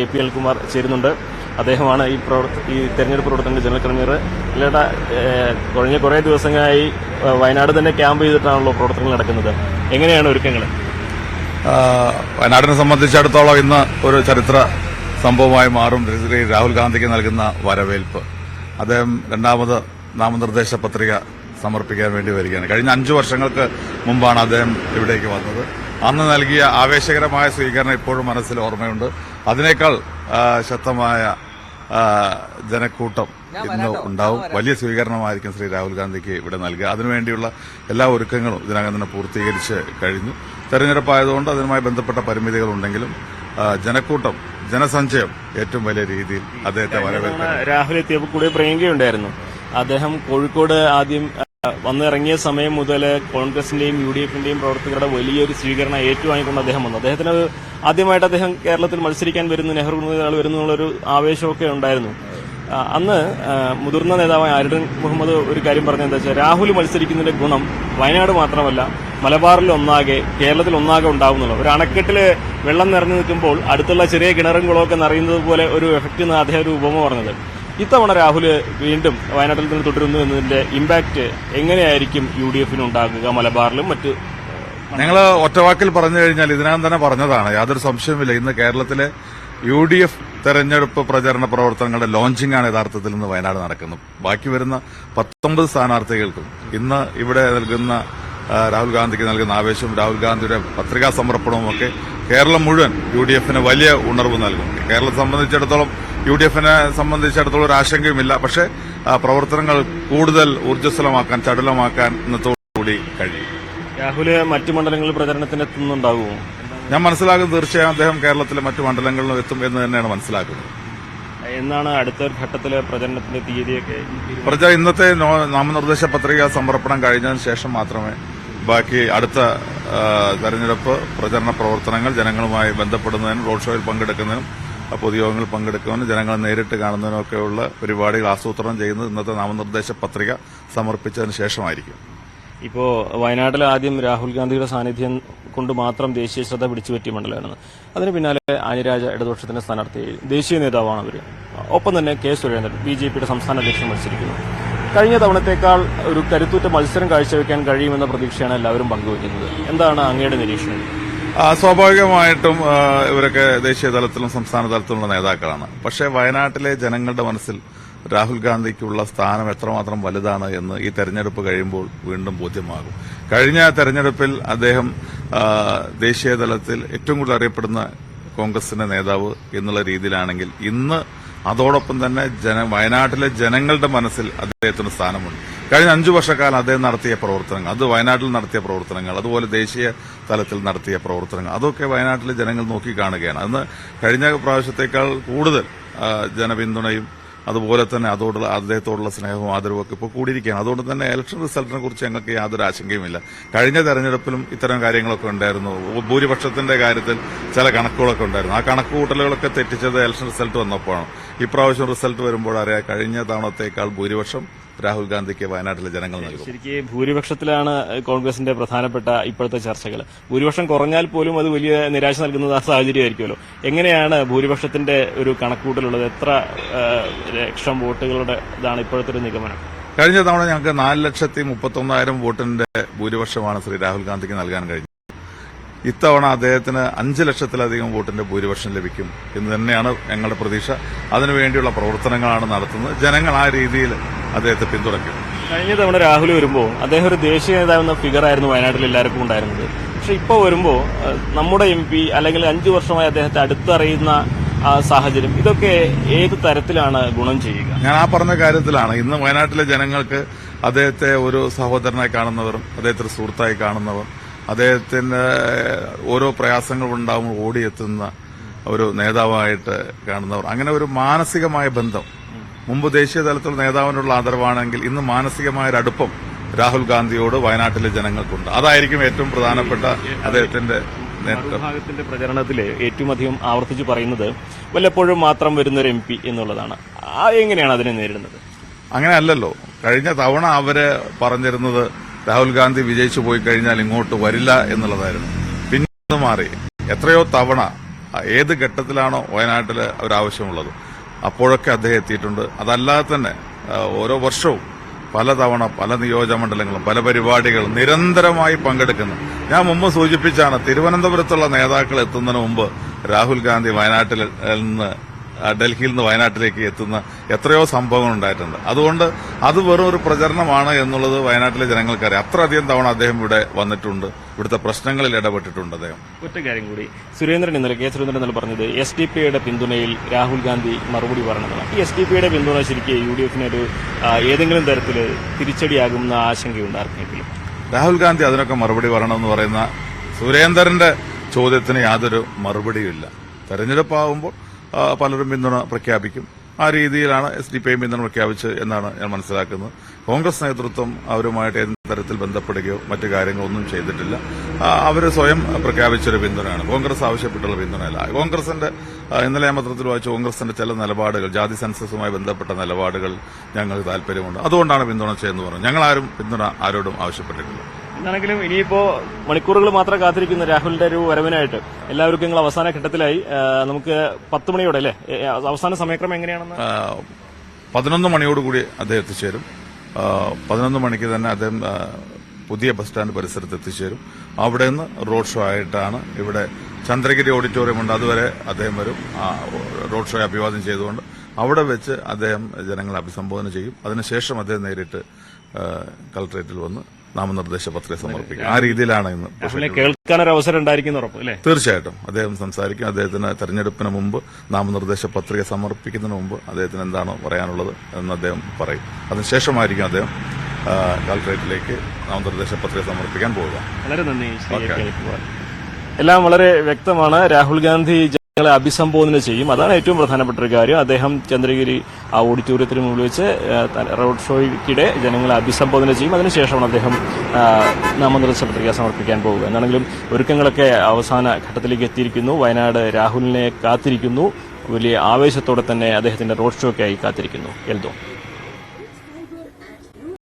A P എൽകുമാർ ചേരുന്നുണ്ട്. അദ്ദേഹമാണ് ഈ പ്രവർത്ത ഈ തെരഞ്ഞെടുപ്പ് പ്രവർത്തനങ്ങളുടെ ജനറൽ കൺവീനർ. ഇല്ലേട്ടാ കഴിഞ്ഞ കുറേ ദിവസങ്ങളായി വയനാട് തന്നെ ക്യാമ്പ് ചെയ്തിട്ടാണല്ലോ പ്രവർത്തനങ്ങൾ നടക്കുന്നത്. എങ്ങനെയാണ് ഒരുക്കങ്ങൾ വയനാടിനെ സംബന്ധിച്ചിടത്തോളം ഇന്ന് ഒരു ചരിത്ര സംഭവമായി മാറും. ശ്രീ രാഹുൽ ഗാന്ധിക്ക് നൽകുന്ന വരവേൽപ്പ്. അദ്ദേഹം രണ്ടാമത് നാമനിർദ്ദേശ പത്രിക സമർപ്പിക്കാൻ വേണ്ടി വരികയാണ്. കഴിഞ്ഞ അഞ്ചു വർഷങ്ങൾക്ക് മുമ്പാണ് അദ്ദേഹം ഇവിടേക്ക് വന്നത്. അന്ന് നൽകിയ ആവേശകരമായ സ്വീകരണം ഇപ്പോഴും മനസ്സിൽ ഓർമ്മയുണ്ട്. അതിനേക്കാൾ ശക്തമായ ജനക്കൂട്ടം ഇന്ന് ഉണ്ടാവും. വലിയ സ്വീകരണമായിരിക്കും ശ്രീ രാഹുൽ ഗാന്ധിക്ക് ഇവിടെ നൽകുക. അതിനുവേണ്ടിയുള്ള എല്ലാ ഒരുക്കങ്ങളും ഇതിനകം തന്നെ പൂർത്തീകരിച്ച് കഴിഞ്ഞു. തെരഞ്ഞെടുപ്പായതുകൊണ്ട് അതിനുമായി ബന്ധപ്പെട്ട പരിമിതികളുണ്ടെങ്കിലും ജനക്കൂട്ടം ജനസഞ്ചയം ഏറ്റവും വലിയ രീതിയിൽ അദ്ദേഹത്തെ വരവേൽക്കും രാഹുൽ എത്തിയപ്പോൾ കൂടെ പ്രിയങ്കയുണ്ടായിരുന്നു. അദ്ദേഹം കോഴിക്കോട് ആദ്യം വന്നിറങ്ങിയ സമയം മുതൽ കോൺഗ്രസിന്റെയും യു ഡി എഫിന്റെയും പ്രവർത്തകരുടെ വലിയൊരു സ്വീകരണം ഏറ്റുവാങ്ങിക്കൊണ്ട് അദ്ദേഹം വന്നു. അദ്ദേഹത്തിന് ആദ്യമായിട്ട് അദ്ദേഹം കേരളത്തിൽ മത്സരിക്കാൻ വരുന്നു നെഹ്റു നേതാൾ വരുന്നു എന്നുള്ളൊരു ആവേശമൊക്കെ ഉണ്ടായിരുന്നു. അന്ന് മുതിർന്ന നേതാവായ അരുൺ മുഹമ്മദ് ഒരു കാര്യം പറഞ്ഞത് എന്താ വെച്ചാൽ രാഹുൽ മത്സരിക്കുന്നതിന്റെ ഗുണം വയനാട് മാത്രമല്ല മലബാറിൽ ഒന്നാകെ കേരളത്തിൽ ഒന്നാകെ ഉണ്ടാവുന്നുള്ളൂ ഒരു അണക്കെട്ടിൽ വെള്ളം നിറഞ്ഞു നിൽക്കുമ്പോൾ അടുത്തുള്ള ചെറിയ കിണറും കുളമൊക്കെ നിറയുന്നത് പോലെ ഒരു എഫക്റ്റ് എന്ന് അദ്ദേഹം ഒരു ഉപമ പറഞ്ഞത്. ഇത്തവണ രാഹുൽ വീണ്ടും വയനാട്ടിൽ നിന്ന് തുടരുന്നു എന്നതിന്റെ ഇമ്പാക്ട് എങ്ങനെയായിരിക്കും യു ഡി എഫിന് ഉണ്ടാകുക? മലബാറിലും മറ്റ് ഞങ്ങൾ ഒറ്റവാക്കിൽ പറഞ്ഞു കഴിഞ്ഞാൽ ഇതിനകം തന്നെ പറഞ്ഞതാണ്. യാതൊരു സംശയവുമില്ല. ഇന്ന് കേരളത്തിലെ യു ഡി എഫ് തെരഞ്ഞെടുപ്പ് പ്രചരണ പ്രവർത്തനങ്ങളുടെ ലോഞ്ചിംഗ് ആണ് യഥാർത്ഥത്തിൽ ഇന്ന് വയനാട് നടക്കുന്നത്. ബാക്കി വരുന്ന പത്തൊമ്പത് സ്ഥാനാർത്ഥികൾക്കും ഇന്ന് ഇവിടെ നൽകുന്ന രാഹുൽ ഗാന്ധിക്ക് നൽകുന്ന ആവേശവും രാഹുൽ ഗാന്ധിയുടെ പത്രികാ സമർപ്പണവും ഒക്കെ കേരളം മുഴുവൻ യു ഡി എഫിന് വലിയ ഉണർവ് നൽകും. കേരളത്തെ സംബന്ധിച്ചിടത്തോളം യു ഡി എഫിനെ സംബന്ധിച്ചിടത്തോളം ഒരു ആശങ്കയുമില്ല. പക്ഷേ പ്രവർത്തനങ്ങൾ കൂടുതൽ ഊർജസ്വലമാക്കാൻ ചടുലമാക്കാൻ ഇന്നത്തോടുകൂടി കഴിയും. രാഹുൽ മറ്റു മണ്ഡലങ്ങളിൽ പ്രചരണത്തിന് എത്തുന്നുണ്ടാകുമോ? ഞാൻ മനസ്സിലാക്കുന്നത് തീർച്ചയായും അദ്ദേഹം കേരളത്തിലെ മറ്റു മണ്ഡലങ്ങളിലും എത്തും എന്ന് തന്നെയാണ് മനസ്സിലാക്കുന്നത്. എന്നാണ് അടുത്ത ഘട്ടത്തിലെ പ്രചരണത്തിന്റെ തീയതിയൊക്കെ? പ്രജ ഇന്നത്തെ നാമനിർദ്ദേശ പത്രിക സമർപ്പണം കഴിഞ്ഞതിന് ശേഷം മാത്രമേ ബാക്കി അടുത്ത തെരഞ്ഞെടുപ്പ് പ്രചരണ പ്രവർത്തനങ്ങൾ ജനങ്ങളുമായി ബന്ധപ്പെടുന്നതിനും റോഡ് ഷോയിൽ പങ്കെടുക്കുന്നതിനും ആ, പൊതുയോഗങ്ങളിൽ പങ്കെടുക്കുന്നതിനും ജനങ്ങളെ നേരിട്ട് കാണുന്നതിനൊക്കെയുള്ള പരിപാടികൾ ആസൂത്രണം ചെയ്യുന്നത് ഇന്നത്തെ നാമനിർദ്ദേശ പത്രിക സമർപ്പിച്ചതിന് ശേഷമായിരിക്കും. ഇപ്പോ വയനാട്ടിൽ ആദ്യം രാഹുൽ ഗാന്ധിയുടെ സാന്നിധ്യം കൊണ്ട് മാത്രം ദേശീയ ശ്രദ്ധ പിടിച്ചുപറ്റിയ മണ്ഡലമാണ് അതിന് പിന്നാലെ ആനിരാജ ഇടതുപക്ഷത്തിന്റെ സ്ഥാനാർത്ഥി ദേശീയ നേതാവാണ് അവർ ഒപ്പം തന്നെ കെ സുരേന്ദ്രൻ ബി ജെ പിയുടെ സംസ്ഥാന അധ്യക്ഷൻ മത്സരിക്കുന്നു. കഴിഞ്ഞ തവണത്തേക്കാൾ ഒരു കരുത്തുറ്റ മത്സരം കാഴ്ചവെക്കാൻ കഴിയുമെന്ന പ്രതീക്ഷയാണ് എല്ലാവരും പങ്കുവയ്ക്കുന്നത്. എന്താണ് അങ്ങയുടെ നിരീക്ഷണം? സ്വാഭാവികമായിട്ടും ഇവരൊക്കെ ദേശീയ തലത്തിലും സംസ്ഥാന തലത്തിലുള്ള നേതാക്കളാണ്. പക്ഷേ വയനാട്ടിലെ ജനങ്ങളുടെ മനസ്സിൽ രാഹുൽ ഗാന്ധിക്കുള്ള സ്ഥാനം എത്രമാത്രം വലുതാണ് എന്ന് ഈ തെരഞ്ഞെടുപ്പ് കഴിയുമ്പോൾ വീണ്ടും ബോധ്യമാകും. കഴിഞ്ഞ തെരഞ്ഞെടുപ്പിൽ അദ്ദേഹം ദേശീയ തലത്തിൽ ഏറ്റവും കൂടുതൽ അറിയപ്പെടുന്ന കോൺഗ്രസിന്റെ നേതാവ് എന്നുള്ള രീതിയിലാണെങ്കിൽ ഇന്ന് അതോടൊപ്പം തന്നെ വയനാട്ടിലെ ജനങ്ങളുടെ മനസ്സിൽ അദ്ദേഹത്തിന് സ്ഥാനമുണ്ട്. കഴിഞ്ഞ അഞ്ചു വർഷക്കാലം അദ്ദേഹം നടത്തിയ പ്രവർത്തനങ്ങൾ അത് വയനാട്ടിൽ നടത്തിയ പ്രവർത്തനങ്ങൾ അതുപോലെ ദേശീയ തലത്തിൽ നടത്തിയ പ്രവർത്തനങ്ങൾ അതൊക്കെ വയനാട്ടിലെ ജനങ്ങൾ നോക്കിക്കാണുകയാണ് അന്ന് കഴിഞ്ഞ പ്രാവശ്യത്തേക്കാൾ കൂടുതൽ ജനപിന്തുണയും അതുപോലെ തന്നെ അതോടുള്ള അദ്ദേഹത്തോടുള്ള സ്നേഹവും ആദരവും ഒക്കെ ഇപ്പോൾ കൂടിയിരിക്കുകയാണ്. അതുകൊണ്ട് തന്നെ ഇലക്ഷൻ റിസൾട്ടിനെ കുറിച്ച് ഞങ്ങൾക്ക് യാതൊരു ആശങ്കയുമില്ല. കഴിഞ്ഞ തെരഞ്ഞെടുപ്പിലും ഇത്തരം കാര്യങ്ങളൊക്കെ ഉണ്ടായിരുന്നു. ഭൂരിപക്ഷത്തിന്റെ കാര്യത്തിൽ ചില കണക്കുകളൊക്കെ ഉണ്ടായിരുന്നു. ആ കണക്ക് കൂട്ടലുകളൊക്കെ തെറ്റിച്ചത് ഇലക്ഷൻ റിസൾട്ട് വന്നപ്പോഴാണ്. ഇപ്രാവശ്യം റിസൾട്ട് വരുമ്പോൾ അറിയാം കഴിഞ്ഞ തവണത്തേക്കാൾ ഭൂരിപക്ഷം രാഹുൽ ഗാന്ധിക്ക് വയനാട്ടിലെ ജനങ്ങൾ നൽകും. ശരിക്കും ഭൂരിപക്ഷത്തിലാണ് കോൺഗ്രസിന്റെ പ്രധാനപ്പെട്ട ഇപ്പോഴത്തെ ചർച്ചകൾ ഭൂരിപക്ഷം കുറഞ്ഞാൽ പോലും അത് വലിയ നിരാശ നൽകുന്ന സാഹചര്യമായിരിക്കുമല്ലോ. എങ്ങനെയാണ് ഭൂരിപക്ഷത്തിന്റെ ഒരു കണക്കൂട്ടലുള്ളത് എത്ര ലക്ഷം വോട്ടുകളുടെ ഇതാണ് ഇപ്പോഴത്തെ ഒരു നിഗമനം? കഴിഞ്ഞ തവണ ഞങ്ങൾക്ക് നാല് ലക്ഷത്തി മുപ്പത്തൊന്നായിരം വോട്ടിന്റെ ഭൂരിപക്ഷമാണ് ശ്രീ രാഹുൽ ഗാന്ധിക്ക് നൽകാൻ കഴിഞ്ഞത്. ഇത്തവണ അദ്ദേഹത്തിന് അഞ്ച് ലക്ഷത്തിലധികം വോട്ടിന്റെ ഭൂരിപക്ഷം ലഭിക്കും എന്ന് തന്നെയാണ് ഞങ്ങളുടെ പ്രതീക്ഷ. അതിനുവേണ്ടിയുള്ള പ്രവർത്തനങ്ങളാണ് നടത്തുന്നത്. ജനങ്ങൾ ആ രീതിയിൽ അദ്ദേഹത്തെ പിന്തുണയ്ക്കും. കഴിഞ്ഞ തവണ രാഹുൽ വരുമ്പോൾ അദ്ദേഹം ഒരു ദേശീയ നേതാവെന്ന ഫിഗർ ആയിരുന്നു വയനാട്ടിൽ എല്ലാവർക്കും ഉണ്ടായിരുന്നത്. പക്ഷെ ഇപ്പോൾ വരുമ്പോൾ നമ്മുടെ എം പി അല്ലെങ്കിൽ അഞ്ചു വർഷമായി അദ്ദേഹത്തെ അടുത്തറിയുന്ന സാഹചര്യം ഇതൊക്കെ ഏത് തരത്തിലാണ് ഗുണം ചെയ്യുക? ഞാൻ ആ പറഞ്ഞ കാര്യത്തിലാണ്. ഇന്ന് വയനാട്ടിലെ ജനങ്ങൾക്ക് അദ്ദേഹത്തെ ഒരു സഹോദരനായി കാണുന്നവരും അദ്ദേഹത്തെ ഒരു സുഹൃത്തായി കാണുന്നവർ അദ്ദേഹത്തിന്റെ ഓരോ പ്രയാസങ്ങൾ ഉണ്ടാകുമ്പോൾ ഓടിയെത്തുന്ന ഒരു നേതാവായിട്ട് കാണുന്നവർ അങ്ങനെ ഒരു മാനസികമായ ബന്ധം മുമ്പ് ദേശീയ തലത്തിൽ നേതാവിനുള്ള ആദരവാണെങ്കിൽ ഇന്ന് മാനസികമായ ഒരു അടുപ്പം രാഹുൽ ഗാന്ധിയോട് വയനാട്ടിലെ ജനങ്ങൾക്കുണ്ട്. അതായിരിക്കും ഏറ്റവും പ്രധാനപ്പെട്ട അദ്ദേഹത്തിന്റെ ഭാഗത്തിന്റെ പ്രചരണത്തിൽ ഏറ്റവും അധികം ആവർത്തിച്ച് പറയുന്നത് വല്ലപ്പോഴും മാത്രം വരുന്നൊരു എം പി എന്നുള്ളതാണ്. ആ എങ്ങനെയാണ് അതിനെ നേരിടുന്നത്? അങ്ങനെ അല്ലല്ലോ കഴിഞ്ഞ തവണ അവർ പറഞ്ഞിരുന്നത് രാഹുൽ ഗാന്ധി വിജയിച്ചു പോയി കഴിഞ്ഞാൽ ഇങ്ങോട്ട് വരില്ല എന്നുള്ളതായിരുന്നു. പിന്നെ മാറി. എത്രയോ തവണ ഏത് ഘട്ടത്തിലാണോ വയനാട്ടിൽ ഒരാവശ്യമുള്ളത് അപ്പോഴൊക്കെ അദ്ദേഹം എത്തിയിട്ടുണ്ട്. അതല്ലാതെ തന്നെ ഓരോ വർഷവും പലതവണ പല നിയോജക മണ്ഡലങ്ങളും പല പരിപാടികളും നിരന്തരമായി പങ്കെടുക്കുന്നു. ഞാൻ മുമ്പ് സൂചിപ്പിച്ചാണ് തിരുവനന്തപുരത്തുള്ള നേതാക്കൾ എത്തുന്നതിന് മുമ്പ് രാഹുൽ ഗാന്ധി വയനാട്ടിൽ നിന്ന് ഡൽഹിയിൽ നിന്ന് വയനാട്ടിലേക്ക് എത്തുന്ന എത്രയോ സംഭവങ്ങൾ ഉണ്ടായിട്ടുണ്ട്. അതുകൊണ്ട് അത് വെറും ഒരു പ്രചരണമാണ് എന്നുള്ളത് വയനാട്ടിലെ ജനങ്ങൾക്കറിയാം. അത്രയധികം തവണ അദ്ദേഹം ഇവിടെ വന്നിട്ടുണ്ട്. ഇവിടുത്തെ പ്രശ്നങ്ങളിൽ ഇടപെട്ടിട്ടുണ്ട് അദ്ദേഹം. ഒറ്റ കാര്യം കൂടി. സുരേന്ദ്രൻ ഇന്നലെ കെ സുരേന്ദ്രൻ ഇന്നലെ പറഞ്ഞത് എസ് ഡി പിയുടെ പിന്തുണയിൽ രാഹുൽ ഗാന്ധി മറുപടി പറഞ്ഞതാണ് ഈ എസ് ഡി പിയുടെ പിന്തുണ ശരിക്കും യു ഡി എഫിന് ഒരു ഏതെങ്കിലും തരത്തിൽ തിരിച്ചടിയാകുമെന്ന ആശങ്കയുണ്ട് ആർക്കെങ്കിലും? രാഹുൽ ഗാന്ധി അതിനൊക്കെ മറുപടി പറയണമെന്ന് പറയുന്ന സുരേന്ദ്രന്റെ ചോദ്യത്തിന് യാതൊരു മറുപടിയുമില്ല. തെരഞ്ഞെടുപ്പാകുമ്പോൾ ആ, പലരും പിന്തുണ പ്രഖ്യാപിക്കും. ആ രീതിയിലാണ് എസ് ഡി പി ഐ പിന്തുണ പ്രഖ്യാപിച്ച് എന്നാണ് ഞാൻ മനസ്സിലാക്കുന്നത്. കോൺഗ്രസ് നേതൃത്വം അവരുമായിട്ട് ഏത് തരത്തിൽ ബന്ധപ്പെടുകയോ മറ്റു കാര്യങ്ങളോ ഒന്നും ചെയ്തിട്ടില്ല അവർ സ്വയം പ്രഖ്യാപിച്ചൊരു പിന്തുണയാണ്. കോൺഗ്രസ് ആവശ്യപ്പെട്ടുള്ള പിന്തുണയല്ല. കോൺഗ്രസിന്റെ ഇന്നലെ ഞാൻ പത്രത്തിൽ വായിച്ച കോൺഗ്രസിന്റെ ചില നിലപാടുകൾ ജാതി സെൻസസുമായി ബന്ധപ്പെട്ട നിലപാടുകൾ ഞങ്ങൾക്ക് താല്പര്യമുണ്ട്. അതുകൊണ്ടാണ് പിന്തുണ ചെയ്യുന്നത് പറഞ്ഞു ഞങ്ങളാരും പിന്തുണ ആരോടും ആവശ്യപ്പെട്ടിട്ടില്ല. എന്താണെങ്കിലും ഇനിയിപ്പോ മണിക്കൂറുകൾ മാത്രം കാത്തിരിക്കുന്ന രാഹുലിന്റെ ഒരു വരവിനായിട്ട് എല്ലാവർക്കും നിങ്ങൾ അവസാന ഘട്ടത്തിലായി. നമുക്ക് പത്ത് മണിയോടെ അല്ലേ? അവസാന സമയക്രമം എങ്ങനെയാണെന്ന്? പതിനൊന്ന് മണിയോടുകൂടി അദ്ദേഹം എത്തിച്ചേരും. പതിനൊന്ന് മണിക്ക് തന്നെ അദ്ദേഹം പുതിയ ബസ് സ്റ്റാൻഡ് പരിസരത്ത് എത്തിച്ചേരും. അവിടെ നിന്ന് റോഡ് ഷോ ആയിട്ടാണ് ഇവിടെ ചന്ദ്രഗിരി ഓഡിറ്റോറിയം ഉണ്ട്. അതുവരെ അദ്ദേഹം വരും. റോഡ് ഷോയെ അഭിവാദ്യം ചെയ്തുകൊണ്ട് അവിടെ വെച്ച് അദ്ദേഹം ജനങ്ങളെ അഭിസംബോധന ചെയ്യും. അതിനുശേഷം അദ്ദേഹം നേരിട്ട് കളക്ട്രേറ്റിൽ വന്ന് നാമനിർദ്ദേശ പത്രിക സമർപ്പിക്കും ആ രീതിയിലാണ് ഇന്ന് കേൾക്കാൻ ഒരു അവസരം ഉണ്ടായിരിക്കുന്ന തീർച്ചയായിട്ടും. അദ്ദേഹം സംസാരിക്കും. അദ്ദേഹത്തിന് തെരഞ്ഞെടുപ്പിന് മുമ്പ് നാമനിർദ്ദേശ പത്രിക സമർപ്പിക്കുന്നതിന് മുമ്പ് അദ്ദേഹത്തിന് എന്താണോ പറയാനുള്ളത് എന്ന് അദ്ദേഹം പറയും. അതിനുശേഷമായിരിക്കും അദ്ദേഹം കലക്ട്രേറ്റിലേക്ക് കളക്ടറേറ്റിലേക്ക് നാമനിർദ്ദേശ പത്രിക സമർപ്പിക്കാൻ പോവുക. വളരെ നന്ദി. എല്ലാം വളരെ വ്യക്തമാണ്. രാഹുൽ ഗാന്ധി ജനങ്ങളെ അഭിസംബോധന ചെയ്യും. അതാണ് ഏറ്റവും പ്രധാനപ്പെട്ട ഒരു കാര്യം. അദ്ദേഹം ചന്ദ്രഗിരി ആ ഓഡിറ്റോറിയത്തിന് മുമ്പിൽ വെച്ച് റോഡ് ഷോയ്ക്കിടെ ജനങ്ങളെ അഭിസംബോധന ചെയ്യും. അതിനുശേഷമാണ് അദ്ദേഹം നാമനിർദ്ദേശ പത്രിക സമർപ്പിക്കാൻ പോകുക. എന്നാണെങ്കിലും ഒരുക്കങ്ങളൊക്കെ അവസാന ഘട്ടത്തിലേക്ക് എത്തിയിരിക്കുന്നു. വയനാട് രാഹുലിനെ കാത്തിരിക്കുന്നു. വലിയ ആവേശത്തോടെ തന്നെ അദ്ദേഹത്തിന്റെ റോഡ് ഷോയ്ക്കായി കാത്തിരിക്കുന്നു. എൽദോ.